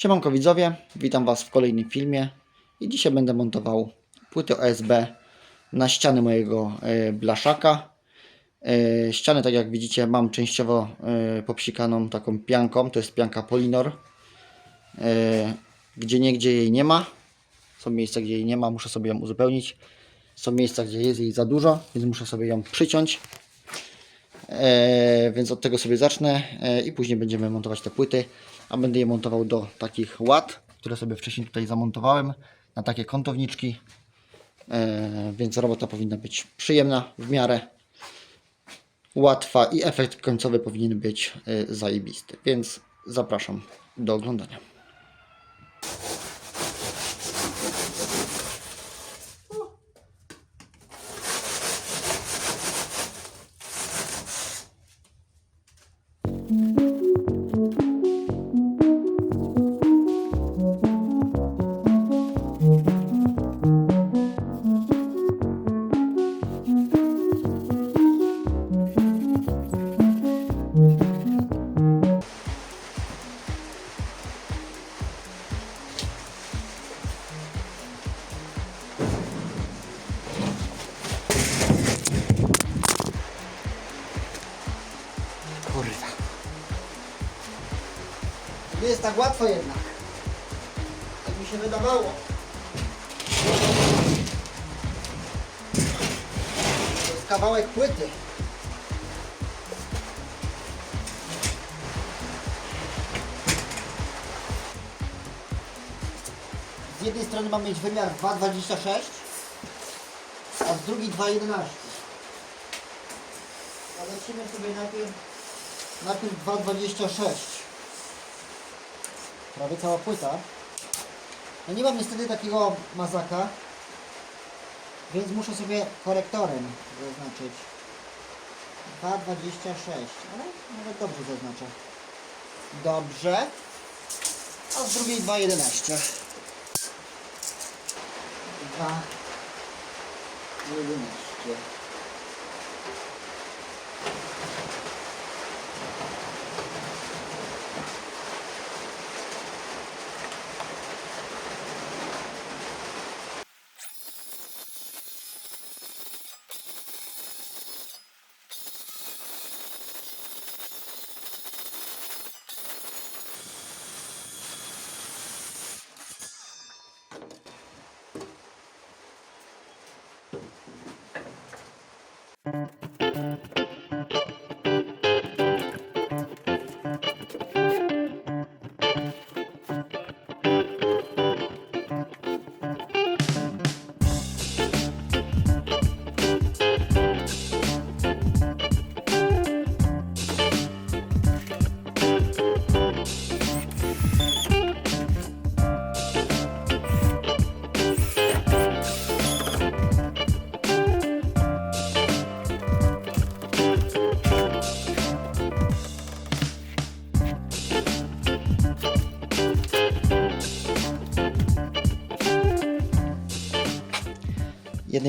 Siemanko widzowie, witam Was w kolejnym filmie i dzisiaj będę montował płytę OSB na ściany mojego e, blaszaka. E, Ścianę, tak jak widzicie, mam częściowo e, popsikaną taką pianką, to jest pianka Polinor. Gdzie niegdzie jej nie ma, są miejsca, gdzie jej nie ma, muszę sobie ją uzupełnić. Są miejsca, gdzie jest jej za dużo, więc muszę sobie ją przyciąć. E, więc od tego sobie zacznę e, i później będziemy montować te płyty, a będę je montował do takich ład, które sobie wcześniej tutaj zamontowałem, na takie kątowniczki, e, więc robota powinna być przyjemna w miarę, łatwa i efekt końcowy powinien być zajebisty, więc zapraszam do oglądania. Jest tak łatwo jednak. Tak mi się wydawało. To jest kawałek płyty. Z jednej strony mam mieć wymiar 2,26, a z drugiej 2,11. A sobie najpierw Najpierw 2,26 Prawie cała płyta. No nie mam niestety takiego mazaka Więc muszę sobie korektorem zaznaczyć. 2,26 Ale nawet dobrze zaznaczę. Dobrze. A z drugiej 2,11 2,11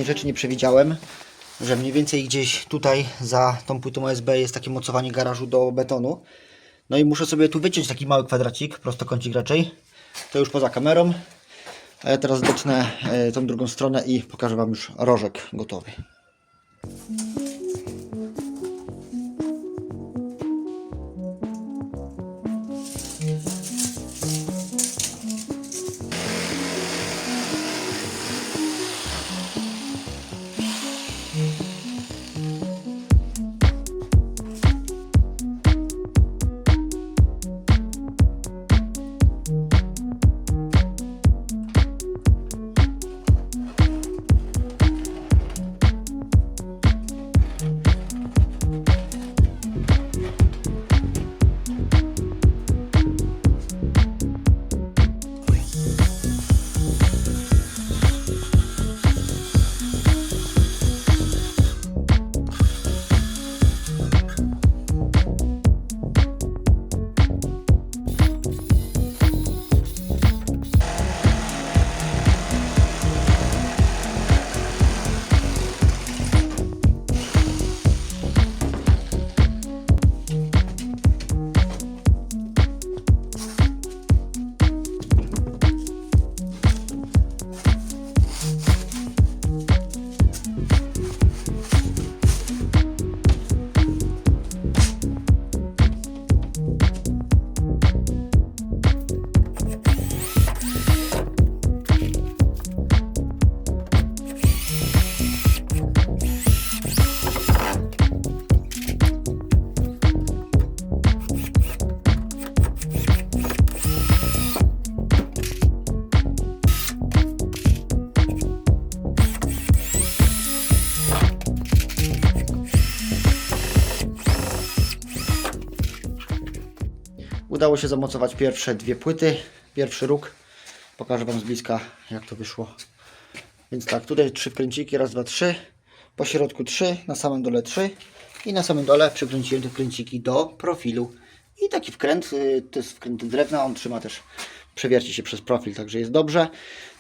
Jednej rzeczy nie przewidziałem, że mniej więcej gdzieś tutaj za tą płytą USB jest takie mocowanie garażu do betonu. No i muszę sobie tu wyciąć taki mały kwadracik, prostokącik raczej. To już poza kamerą. A ja teraz dotknę e, tą drugą stronę i pokażę Wam już rożek gotowy. Udało się zamocować pierwsze dwie płyty, pierwszy róg. Pokażę Wam z bliska, jak to wyszło. Więc tak, tutaj trzy wkręciki, raz, dwa, trzy. Po środku trzy, na samym dole trzy. I na samym dole przykręciłem te wkręciki do profilu. I taki wkręt, y, to jest wkręt drewna, on trzyma też, przewierci się przez profil, także jest dobrze.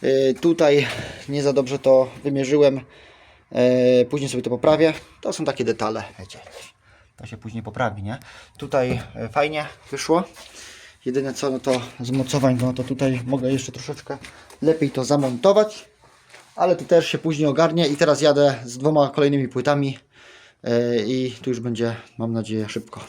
Y, Tutaj nie za dobrze to wymierzyłem. E, Później sobie to poprawię. To są takie detale, wiecie. To się później poprawi, nie? Tutaj e, fajnie wyszło. Jedyne co, no to z mocowań, no to tutaj mogę jeszcze troszeczkę lepiej to zamontować. Ale to też się później ogarnie i teraz jadę z dwoma kolejnymi płytami e, i tu już będzie, mam nadzieję, szybko.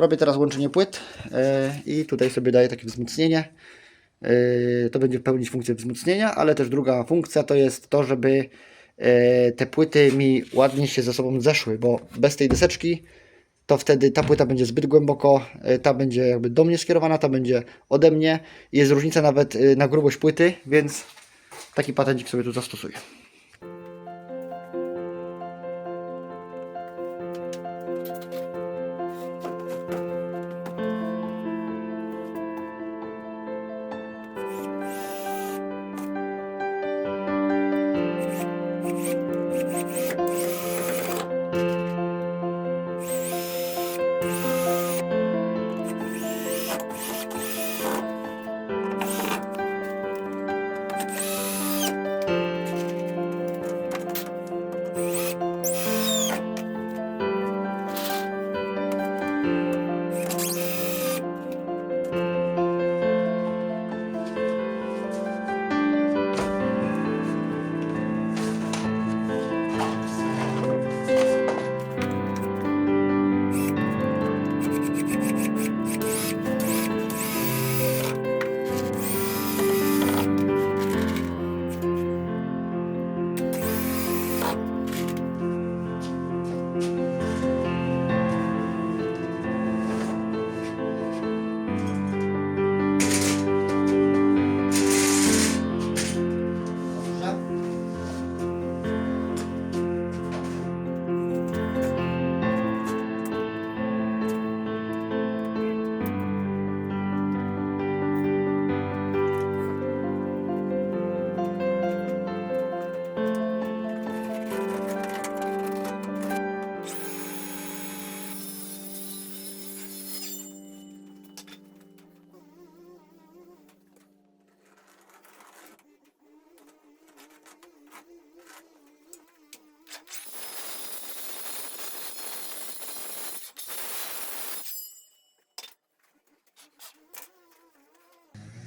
Robię teraz łączenie płyt e, i tutaj sobie daję takie wzmocnienie. E, To będzie pełnić funkcję wzmocnienia, ale też druga funkcja to jest to, żeby e, te płyty mi ładnie się ze sobą zeszły, bo bez tej deseczki to wtedy ta płyta będzie zbyt głęboko, ta będzie jakby do mnie skierowana, ta będzie ode mnie. Jest różnica nawet na grubość płyty, więc taki patencik sobie tu zastosuję.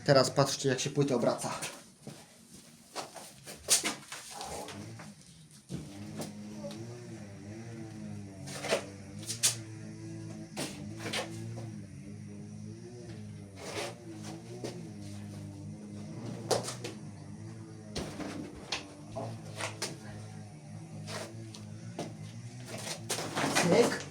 Teraz patrzcie, jak się płyta obraca. Cyk.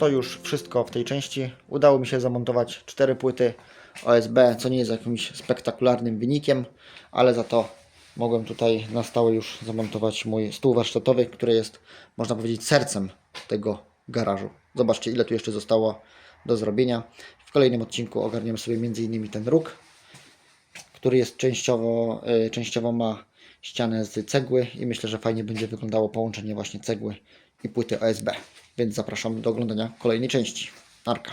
To już wszystko w tej części. Udało mi się zamontować cztery płyty OSB, co nie jest jakimś spektakularnym wynikiem, ale za to mogłem tutaj na stałe już zamontować mój stół warsztatowy, który jest, można powiedzieć, sercem tego garażu. Zobaczcie, ile tu jeszcze zostało do zrobienia. W kolejnym odcinku ogarniemy sobie m.in. ten róg, który jest częściowo, y, częściowo ma ścianę z cegły i myślę, że fajnie będzie wyglądało połączenie właśnie cegły i płyty OSB. Więc zapraszam do oglądania kolejnej części. Narka.